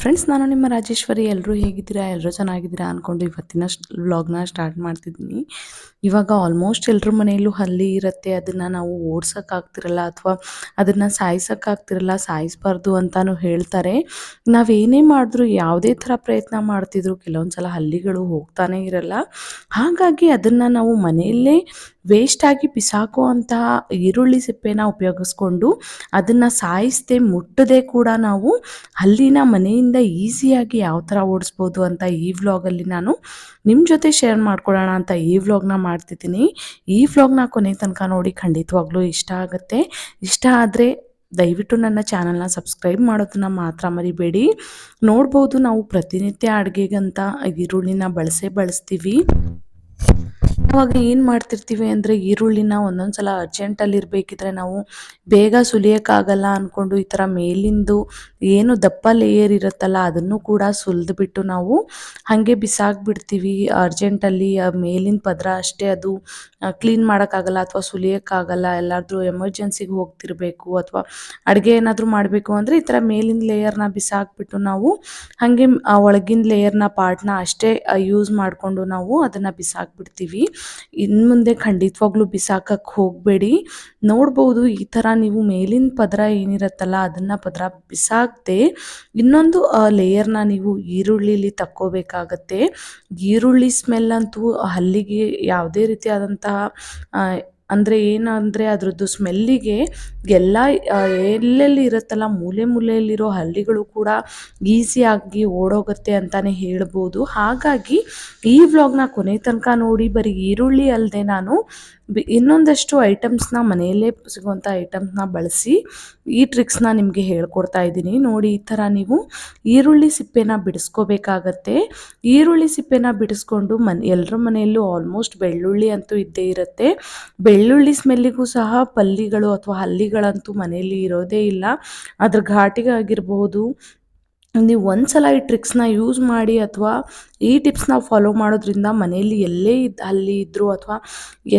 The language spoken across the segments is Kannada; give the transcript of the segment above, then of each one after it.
ಫ್ರೆಂಡ್ಸ್ ನಾನು ನಿಮ್ಮ ರಾಜೇಶ್ವರಿ ಎಲ್ಲರೂ ಹೇಗಿದ್ದೀರಾ? ಎಲ್ಲರೂ ಚೆನ್ನಾಗಿದ್ದೀರಾ ಅಂದ್ಕೊಂಡು ಇವತ್ತಿನ ವ್ಲಾಗ್ನ ಸ್ಟಾರ್ಟ್ ಮಾಡ್ತಿದ್ದೀನಿ. ಇವಾಗ ಆಲ್ಮೋಸ್ಟ್ ಎಲ್ಲರ ಮನೆಯಲ್ಲೂ ಹಲ್ಲಿ ಇರುತ್ತೆ. ಅದನ್ನು ನಾವು ಓಡ್ಸೋಕ್ಕಾಗ್ತಿರಲ್ಲ ಅಥವಾ ಅದನ್ನು ಸಾಯಿಸೋಕ್ಕಾಗ್ತಿರಲ್ಲ ಸಾಯಿಸಬಾರ್ದು ಅಂತಲೂ ಹೇಳ್ತಾರೆ. ನಾವೇನೇ ಮಾಡಿದ್ರು ಯಾವುದೇ ಥರ ಪ್ರಯತ್ನ ಮಾಡ್ತಿದ್ರು ಕೆಲವೊಂದು ಸಲ ಹಲ್ಲಿಗಳು ಹೋಗ್ತಾನೇ ಇರಲ್ಲ. ಹಾಗಾಗಿ ಅದನ್ನು ನಾವು ಮನೆಯಲ್ಲೇ ವೇಸ್ಟಾಗಿ ಬಿಸಾಕುವಂತಹ ಈರುಳ್ಳಿ ಸಿಪ್ಪೆನ ಉಪಯೋಗಿಸ್ಕೊಂಡು ಅದನ್ನು ಸಾಯಿಸದೆ ಮುಟ್ಟದೆ ಕೂಡ ನಾವು ಅಲ್ಲಿನ ಮನೆಯಿಂದ ಈಸಿಯಾಗಿ ಯಾವ ಥರ ಓಡಿಸ್ಬೋದು ಅಂತ ಈ ವ್ಲಾಗಲ್ಲಿ ನಾನು ನಿಮ್ಮ ಜೊತೆ ಶೇರ್ ಮಾಡ್ಕೊಳ್ಳೋಣ ಅಂತ ಈ ವ್ಲಾಗ್ನ ಮಾಡ್ತಿದ್ದೀನಿ. ಈ ವ್ಲಾಗ್ನ ಕೊನೆ ತನಕ ನೋಡಿ ಖಂಡಿತವಾಗ್ಲೂ ಇಷ್ಟ ಆಗುತ್ತೆ. ಇಷ್ಟ ಆದರೆ ದಯವಿಟ್ಟು ನನ್ನ ಚಾನಲ್ನ ಸಬ್ಸ್ಕ್ರೈಬ್ ಮಾಡೋದನ್ನ ಮಾತ್ರ ಮರಿಬೇಡಿ. ನೋಡ್ಬೋದು ನಾವು ಪ್ರತಿನಿತ್ಯ ಅಡುಗೆಗಂತ ಈರುಳ್ಳಿನ ಬಳಸೇ ಬಳಸ್ತೀವಿ. ಅವಾಗ ಏನು ಮಾಡ್ತಿರ್ತೀವಿ ಅಂದರೆ ಈರುಳ್ಳಿನ ಒಂದೊಂದು ಸಲ ಅರ್ಜೆಂಟಲ್ಲಿ ಇರಬೇಕಿದ್ರೆ ನಾವು ಬೇಗ ಸುಲಿಯೋಕ್ಕಾಗಲ್ಲ ಅಂದ್ಕೊಂಡು ಈ ಥರ ಮೇಲಿಂದು ಏನು ದಪ್ಪ ಲೇಯರ್ ಇರುತ್ತಲ್ಲ ಅದನ್ನು ಕೂಡ ಸುಲಿದ್ಬಿಟ್ಟು ನಾವು ಹಾಗೆ ಬಿಸಾಕ್ಬಿಡ್ತೀವಿ. ಅರ್ಜೆಂಟಲ್ಲಿ ಮೇಲಿನ ಪದರ ಅಷ್ಟೇ ಅದು ಕ್ಲೀನ್ ಮಾಡೋಕ್ಕಾಗಲ್ಲ ಅಥವಾ ಸುಲಿಯೋಕ್ಕಾಗಲ್ಲ. ಎಲ್ಲಾದರೂ ಎಮರ್ಜೆನ್ಸಿಗೆ ಹೋಗ್ತಿರಬೇಕು ಅಥವಾ ಅಡುಗೆ ಏನಾದರೂ ಮಾಡಬೇಕು ಅಂದರೆ ಈ ಥರ ಮೇಲಿನ ಲೇಯರ್ನ ಬಿಸಾಕ್ಬಿಟ್ಟು ನಾವು ಹಾಗೆ ಒಳಗಿನ ಲೇಯರ್ನ ಪಾರ್ಟ್ನ ಅಷ್ಟೇ ಯೂಸ್ ಮಾಡಿಕೊಂಡು ನಾವು ಅದನ್ನು ಬಿಸಾಕ್ಬಿಡ್ತೀವಿ. ಇನ್ನು ಮುಂದೆ ಖಂಡಿತವಾಗ್ಲೂ ಬಿಸಾಕಕ್ಕೆ ಹೋಗಬೇಡಿ. ನೋಡ್ಬೋದು ಈ ಥರ ನೀವು ಮೇಲಿನ ಪದರ ಏನಿರುತ್ತಲ್ಲ, ಅದನ್ನು ಪದರ ಬಿಸಾಕದೆ ಇನ್ನೊಂದು ಲೇಯರ್ನ ನೀವು ಈರುಳ್ಳಿಲಿ ತಕ್ಕೋಬೇಕಾಗತ್ತೆ. ಈರುಳ್ಳಿ ಸ್ಮೆಲ್ ಅಂತೂ ಹಲ್ಲಿಗೆ ಯಾವುದೇ ರೀತಿಯಾದಂತಹ ಅಂದರೆ ಏನಂದರೆ ಅದರದ್ದು ಸ್ಮೆಲ್ಲಿಗೆ ಎಲ್ಲ ಎಲ್ಲೆಲ್ಲಿ ಇರುತ್ತಲ್ಲ, ಮೂಲೆ ಮೂಲೆಯಲ್ಲಿರೋ ಹಳ್ಳಿಗಳು ಕೂಡ ಈಸಿಯಾಗಿ ಓಡೋಗುತ್ತೆ ಅಂತಲೇ ಹೇಳ್ಬೋದು. ಹಾಗಾಗಿ ಈ ವ್ಲಾಗ್ನ ಕೊನೆ ತನಕ ನೋಡಿ, ಬರೀ ಈರುಳ್ಳಿ ಅಲ್ಲದೆ ನಾನು ಇನ್ನೊಂದಷ್ಟು ಐಟಮ್ಸ್ನ ಮನೆಯಲ್ಲೇ ಸಿಗುವಂಥ ಐಟಮ್ಸ್ನ ಬಳಸಿ ಈ ಟ್ರಿಕ್ಸ್ನ ನಿಮಗೆ ಹೇಳ್ಕೊಡ್ತಾ ಇದ್ದೀನಿ. ನೋಡಿ, ಈ ಥರ ನೀವು ಈರುಳ್ಳಿ ಸಿಪ್ಪೆನ ಬಿಡಿಸ್ಕೋಬೇಕಾಗತ್ತೆ. ಈರುಳ್ಳಿ ಸಿಪ್ಪೆನ ಬಿಡಿಸ್ಕೊಂಡು ಮನೆ, ಎಲ್ಲರ ಮನೆಯಲ್ಲೂ ಆಲ್ಮೋಸ್ಟ್ ಬೆಳ್ಳುಳ್ಳಿ ಅಂತೂ ಇದ್ದೇ ಇರುತ್ತೆ. ಸ್ಮೆಲ್ಲಿಗೂ ಸಹ ಪಲ್ಲಿಗಳು ಅಥವಾ ಹಲ್ಲಿಗಳಂತೂ ಮನೆಯಲ್ಲಿ ಇರೋದೇ ಇಲ್ಲ. ಅದ್ರ ಘಾಟಿಗಾಗಿರ್ಬೋದು ನೀವು ಒಂದ್ಸಲ ಈ ಟ್ರಿಕ್ಸ್ನ ಯೂಸ್ ಮಾಡಿ ಅಥವಾ ಈ ಟಿಪ್ಸ್ ನಾವು ಫಾಲೋ ಮಾಡೋದ್ರಿಂದ ಮನೆಯಲ್ಲಿ ಎಲ್ಲೇ ಇದ್ದು ಹಲ್ಲಿ ಇದ್ದರೂ ಅಥವಾ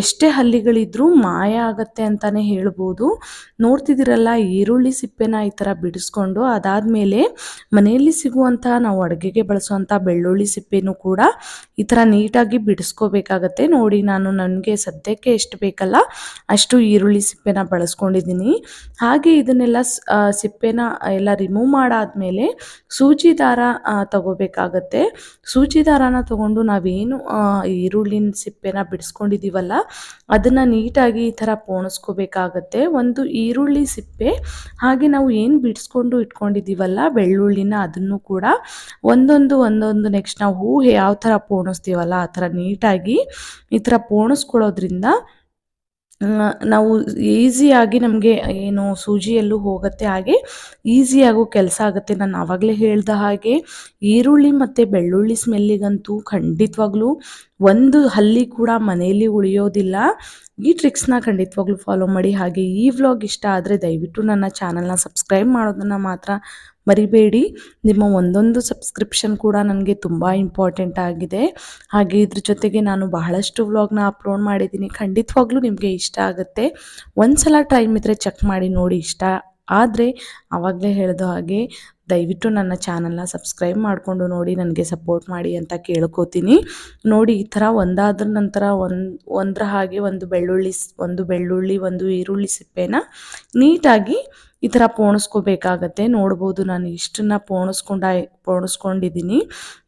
ಎಷ್ಟೇ ಹಲ್ಲಿಗಳಿದ್ರೂ ಮಾಯ ಆಗತ್ತೆ ಅಂತಲೇ ಹೇಳ್ಬೋದು. ನೋಡ್ತಿದ್ದೀರಲ್ಲ, ಈರುಳ್ಳಿ ಸಿಪ್ಪೆನ ಈ ಥರ ಬಿಡಿಸ್ಕೊಂಡು ಅದಾದಮೇಲೆ ಮನೆಯಲ್ಲಿ ಸಿಗುವಂಥ ನಾವು ಅಡುಗೆಗೆ ಬಳಸುವಂಥ ಬೆಳ್ಳುಳ್ಳಿ ಸಿಪ್ಪೆನೂ ಕೂಡ ಈ ಥರ ನೀಟಾಗಿ ಬಿಡಿಸ್ಕೋಬೇಕಾಗತ್ತೆ. ನೋಡಿ, ನಾನು ನನಗೆ ಸದ್ಯಕ್ಕೆ ಎಷ್ಟು ಬೇಕಲ್ಲ ಅಷ್ಟು ಈರುಳ್ಳಿ ಸಿಪ್ಪೆನ ಬಳಸ್ಕೊಂಡಿದ್ದೀನಿ. ಹಾಗೆ ಇದನ್ನೆಲ್ಲ ಸಿಪ್ಪೆನ ಎಲ್ಲ ರಿಮೂವ್ ಮಾಡಾದಮೇಲೆ ಸೂಜಿ ದಾರ ತಗೋಬೇಕಾಗತ್ತೆ. ಸೂಜಿ ದಾರಾನ ತಗೊಂಡು ನಾವೇನು ಈರುಳ್ಳಿನ ಸಿಪ್ಪೆನ ಬಿಡಿಸ್ಕೊಂಡಿದ್ದೀವಲ್ಲ ಅದನ್ನು ನೀಟಾಗಿ ಈ ಥರ ಪೋಣಿಸ್ಕೋಬೇಕಾಗತ್ತೆ. ಒಂದು ಈರುಳ್ಳಿ ಸಿಪ್ಪೆ, ಹಾಗೆ ನಾವು ಏನು ಬಿಡಿಸ್ಕೊಂಡು ಇಟ್ಕೊಂಡಿದ್ದೀವಲ್ಲ ಬೆಳ್ಳುಳ್ಳಿನ ಅದನ್ನು ಕೂಡ ಒಂದೊಂದು ಒಂದೊಂದು ನೆಕ್ಸ್ಟ್ ನಾವು ಯಾವ ಥರ ಪೋಣಿಸ್ತೀವಲ್ಲ, ಆ ಥರ ನೀಟಾಗಿ ಈ ಥರ ಪೋಣಿಸ್ಕೊಳ್ಳೋದ್ರಿಂದ ನಾವು ಈಸಿಯಾಗಿ ನಮಗೆ ಏನು ಸೂಜಿಯಲ್ಲೂ ಹೋಗುತ್ತೆ ಹಾಗೆ ಈಸಿಯಾಗೂ ಕೆಲಸ ಆಗುತ್ತೆ. ನಾನು ಆವಾಗಲೇ ಹೇಳ್ದ ಹಾಗೆ ಈರುಳ್ಳಿ ಮತ್ತು ಬೆಳ್ಳುಳ್ಳಿ ಸ್ಮೆಲ್ಲಿಗಂತೂ ಖಂಡಿತವಾಗ್ಲೂ ಒಂದು ಹಲ್ಲಿ ಕೂಡ ಮನೆಯಲ್ಲಿ ಉಳಿಯೋದಿಲ್ಲ. ಈ ಟ್ರಿಕ್ಸ್ನ ಖಂಡಿತವಾಗ್ಲೂ ಫಾಲೋ ಮಾಡಿ. ಹಾಗೆ ಈ ವ್ಲಾಗ್ ಇಷ್ಟ ಆದರೆ ದಯವಿಟ್ಟು ನನ್ನ ಚಾನಲ್ನ ಸಬ್ಸ್ಕ್ರೈಬ್ ಮಾಡೋದನ್ನು ಮಾತ್ರ ಮರಿಬೇಡಿ. ನಿಮ್ಮ ಒಂದೊಂದು ಸಬ್ಸ್ಕ್ರಿಪ್ಷನ್ ಕೂಡ ನನಗೆ ತುಂಬ ಇಂಪಾರ್ಟೆಂಟ್ ಆಗಿದೆ. ಹಾಗೆ ಇದ್ರ ಜೊತೆಗೆ ನಾನು ಬಹಳಷ್ಟು ವ್ಲಾಗ್ನ ಅಪ್ಲೋಡ್ ಮಾಡಿದ್ದೀನಿ. ಖಂಡಿತವಾಗ್ಲೂ ನಿಮಗೆ ಇಷ್ಟ ಆಗುತ್ತೆ. ಒಂದು ಸಲ ಟೈಮ್ ಇದ್ದರೆ ಚೆಕ್ ಮಾಡಿ ನೋಡಿ ಇಷ್ಟ ಆದರೆ ಆವಾಗಲೇ ಹೇಳಿದ ಹಾಗೆ ದಯವಿಟ್ಟು ನನ್ನ ಚಾನಲ್ನ ಸಬ್ಸ್ಕ್ರೈಬ್ ಮಾಡಿಕೊಂಡು ನೋಡಿ, ನನಗೆ ಸಪೋರ್ಟ್ ಮಾಡಿ ಅಂತ ಕೇಳ್ಕೊತೀನಿ. ನೋಡಿ, ಈ ಥರ ಒಂದಾದ್ರ ನಂತರ ಒಂದು, ಒಂದರ ಹಾಗೆ ಒಂದು ಬೆಳ್ಳುಳ್ಳಿ ಒಂದು ಬೆಳ್ಳುಳ್ಳಿ, ಒಂದು ಈರುಳ್ಳಿ ಸಿಪ್ಪೆನ ನೀಟಾಗಿ ಈ ಥರ ಪೋಣಿಸ್ಕೋಬೇಕಾಗತ್ತೆ. ನೋಡ್ಬೋದು ನಾನು ಇಷ್ಟನ್ನ ಪೋಣಿಸ್ಕೊಂಡ, ಪೋಣಿಸ್ಕೊಂಡಿದ್ದೀನಿ.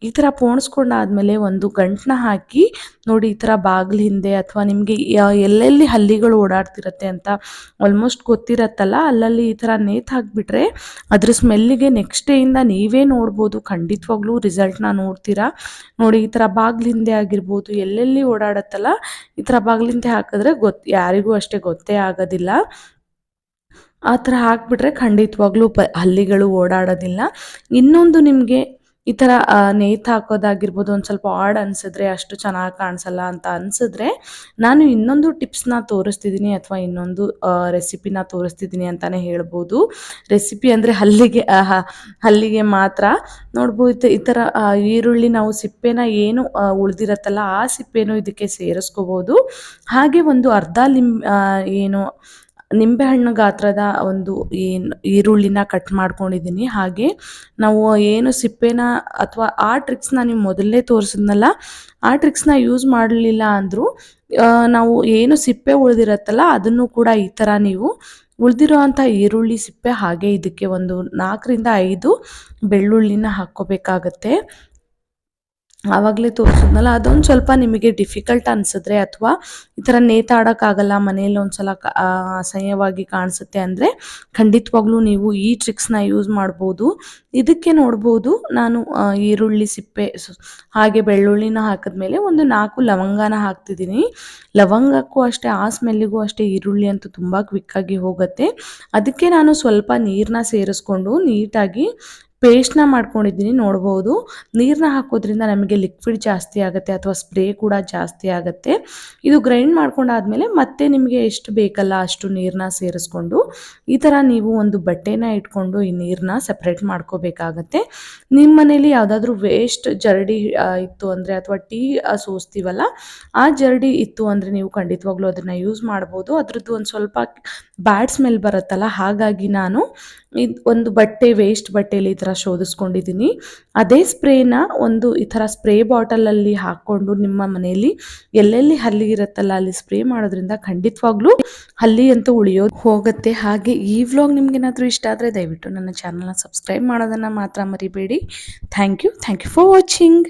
ಈ ಥರ ಪೋಣಿಸ್ಕೊಂಡಾದ್ಮೇಲೆ ಒಂದು ಗಂಟನ್ನ ಹಾಕಿ ನೋಡಿ, ಈ ಥರ ಬಾಗಿಲು ಹಿಂದೆ ಅಥವಾ ನಿಮಗೆ ಎಲ್ಲೆಲ್ಲಿ ಹಲ್ಲಿಗಳು ಓಡಾಡ್ತಿರತ್ತೆ ಅಂತ ಆಲ್ಮೋಸ್ಟ್ ಗೊತ್ತಿರತ್ತಲ್ಲ, ಅಲ್ಲಲ್ಲಿ ಈ ಥರ ನೇತು ಹಾಕಿಬಿಟ್ರೆ ಅದ್ರ ಸ್ಮೆಲ್ಲಿಗೆ ನೆಕ್ಸ್ಟ್ ಡೇಯಿಂದ ನೀವೇ ನೋಡ್ಬೋದು, ಖಂಡಿತವಾಗ್ಲೂ ರಿಸಲ್ಟ್ನ ನೋಡ್ತೀರಾ? ನೋಡಿ, ಈ ಥರ ಬಾಗ್ಲಿಂದೆ ಆಗಿರ್ಬೋದು, ಎಲ್ಲೆಲ್ಲಿ ಓಡಾಡತ್ತಲ್ಲ, ಈ ಥರ ಬಾಗ್ಲಿಂದೆ ಹಾಕಿದ್ರೆ ಗೊತ್ತು ಯಾರಿಗೂ ಅಷ್ಟೇ ಗೊತ್ತೇ ಆಗೋದಿಲ್ಲ. ಆ ಥರ ಹಾಕ್ಬಿಟ್ರೆ ಖಂಡಿತವಾಗ್ಲೂ ಪ ಹಲ್ಲಿಗಳು ಓಡಾಡೋದಿಲ್ಲ. ಇನ್ನೊಂದು ನಿಮಗೆ ಈ ಥರ ನೇತು ಹಾಕೋದಾಗಿರ್ಬೋದು ಒಂದು ಸ್ವಲ್ಪ ಆಡ್ ಅನಿಸಿದ್ರೆ ಅಷ್ಟು ಚೆನ್ನಾಗಿ ಕಾಣಿಸಲ್ಲ ಅಂತ ಅನಿಸಿದ್ರೆ ನಾನು ಇನ್ನೊಂದು ಟಿಪ್ಸ್ನ ತೋರಿಸ್ತಿದ್ದೀನಿ ಅಥವಾ ಇನ್ನೊಂದು ರೆಸಿಪಿನ ತೋರಿಸ್ತಿದ್ದೀನಿ ಅಂತಲೇ ಹೇಳ್ಬೋದು. ರೆಸಿಪಿ ಅಂದರೆ ಹಲ್ಲಿಗೆ ಹಲ್ಲಿಗೆ ಮಾತ್ರ. ನೋಡ್ಬೋದು ಈ ಥರ ಈರುಳ್ಳಿ ನಾವು ಸಿಪ್ಪೆನ ಏನು ಉಳಿದಿರತ್ತಲ್ಲ ಆ ಸಿಪ್ಪೆನೂ ಇದಕ್ಕೆ ಸೇರಿಸ್ಕೋಬೋದು. ಹಾಗೆ ಒಂದು ಅರ್ಧ ಲಿಂಬ್ ಏನು ನಿಂಬೆಹಣ್ಣು ಗಾತ್ರದ ಒಂದು ಏನು ಈರುಳ್ಳಿನ ಕಟ್ ಮಾಡ್ಕೊಂಡಿದ್ದೀನಿ ಹಾಗೆ ನಾವು ಏನು ಸಿಪ್ಪೆನ ಅಥವಾ ಆ ಟ್ರಿಕ್ಸ್ನ ನೀವು ಮೊದಲೇ ತೋರಿಸಿದ್ನಲ್ಲ, ಆ ಟ್ರಿಕ್ಸ್ನ ಯೂಸ್ ಮಾಡಲಿಲ್ಲ ಅಂದರೂ ನಾವು ಏನು ಸಿಪ್ಪೆ ಉಳಿದಿರತ್ತಲ್ಲ ಅದನ್ನು ಕೂಡ ಈ ಥರ ನೀವು ಉಳಿದಿರೋವಂಥ ಈರುಳ್ಳಿ ಸಿಪ್ಪೆ ಹಾಗೆ ಇದಕ್ಕೆ ಒಂದು ನಾಲ್ಕರಿಂದ ಐದು ಬೆಳ್ಳುಳ್ಳಿನ ಹಾಕ್ಕೋಬೇಕಾಗತ್ತೆ. ಆವಾಗಲೇ ತೋರಿಸಿದ್ನಲ್ಲ, ಅದೊಂದು ಸ್ವಲ್ಪ ನಿಮಗೆ ಡಿಫಿಕಲ್ಟ್ ಅನಿಸಿದ್ರೆ ಅಥವಾ ಈ ಥರ ನೇತಾಡೋಕ್ಕಾಗಲ್ಲ, ಮನೆಯಲ್ಲಿ ಒಂದು ಸಲ ಅಸಹ್ಯವಾಗಿ ಕಾಣಿಸುತ್ತೆ ಅಂದರೆ ಖಂಡಿತವಾಗ್ಲೂ ನೀವು ಈ ಟ್ರಿಕ್ಸ್ನ ಯೂಸ್ ಮಾಡ್ಬೋದು. ಇದಕ್ಕೆ ನೋಡ್ಬೋದು, ನಾನು ಈರುಳ್ಳಿ ಸಿಪ್ಪೆ ಹಾಗೆ ಬೆಳ್ಳುಳ್ಳಿನ ಹಾಕಿದ್ಮೇಲೆ ಒಂದು ನಾಲ್ಕು ಲವಂಗನ ಹಾಕ್ತಿದ್ದೀನಿ. ಲವಂಗಕ್ಕೂ ಅಷ್ಟೇ, ಆ ಸ್ಮೆಲ್ಲಿಗೂ ಅಷ್ಟೇ ಈರುಳ್ಳಿ ಅಂತೂ ತುಂಬ ಕ್ವಿಕ್ಕಾಗಿ ಹೋಗುತ್ತೆ. ಅದಕ್ಕೆ ನಾನು ಸ್ವಲ್ಪ ನೀರನ್ನ ಸೇರಿಸ್ಕೊಂಡು ನೀಟಾಗಿ ಪೇಸ್ಟ್ನ ಮಾಡ್ಕೊಂಡಿದ್ದೀನಿ, ನೋಡ್ಬೋದು. ನೀರನ್ನ ಹಾಕೋದ್ರಿಂದ ನಮಗೆ ಲಿಕ್ವಿಡ್ ಜಾಸ್ತಿ ಆಗುತ್ತೆ ಅಥವಾ ಸ್ಪ್ರೇ ಕೂಡ ಜಾಸ್ತಿ ಆಗುತ್ತೆ. ಇದು ಗ್ರೈಂಡ್ ಮಾಡ್ಕೊಂಡಾದ್ಮೇಲೆ ಮತ್ತೆ ನಿಮಗೆ ಎಷ್ಟು ಬೇಕಲ್ಲ ಅಷ್ಟು ನೀರನ್ನ ಸೇರಿಸ್ಕೊಂಡು, ಈ ಥರ ನೀವು ಒಂದು ಬಟ್ಟೆನ ಇಟ್ಕೊಂಡು ಈ ನೀರನ್ನ ಸಪ್ರೇಟ್ ಮಾಡ್ಕೋಬೇಕಾಗತ್ತೆ. ನಿಮ್ಮ ಮನೇಲಿ ಯಾವುದಾದ್ರೂ ವೇಸ್ಟ್ ಜರಡಿ ಇತ್ತು ಅಂದರೆ ಅಥವಾ ಟೀ ಸೋಸ್ತೀವಲ್ಲ, ಆ ಜರಡಿ ಇತ್ತು ಅಂದರೆ ನೀವು ಖಂಡಿತವಾಗ್ಲೂ ಅದನ್ನು ಯೂಸ್ ಮಾಡ್ಬೋದು. ಅದ್ರದ್ದು ಒಂದು ಸ್ವಲ್ಪ ಬ್ಯಾಡ್ ಸ್ಮೆಲ್ ಬರುತ್ತಲ್ಲ, ಹಾಗಾಗಿ ನಾನು ಇದು ಒಂದು ಬಟ್ಟೆ ವೇಸ್ಟ್ ಬಟ್ಟೆಯಲ್ಲಿ ಈ ಥರ ಶೋಧಿಸ್ಕೊಂಡಿದ್ದೀನಿ. ಅದೇ ಸ್ಪ್ರೇನ ಒಂದು ಈ ಥರ ಸ್ಪ್ರೇ ಬಾಟಲಲ್ಲಿ ಹಾಕ್ಕೊಂಡು ನಿಮ್ಮ ಮನೆಯಲ್ಲಿ ಎಲ್ಲೆಲ್ಲಿ ಹಲ್ಲಿ ಇರುತ್ತಲ್ಲ ಅಲ್ಲಿ ಸ್ಪ್ರೇ ಮಾಡೋದ್ರಿಂದ ಖಂಡಿತವಾಗ್ಲೂ ಹಲ್ಲಿ ಅಂತೂ ಉಳಿಯೋದು ಹೋಗುತ್ತೆ. ಹಾಗೆ ಈ ವ್ಲಾಗ್ ನಿಮ್ಗೇನಾದರೂ ಇಷ್ಟ ಆದರೆ ದಯವಿಟ್ಟು ನನ್ನ ಚಾನಲ್ನ ಸಬ್ಸ್ಕ್ರೈಬ್ ಮಾಡೋದನ್ನು ಮಾತ್ರ ಮರಿಬೇಡಿ. Thank you. Thank you for watching.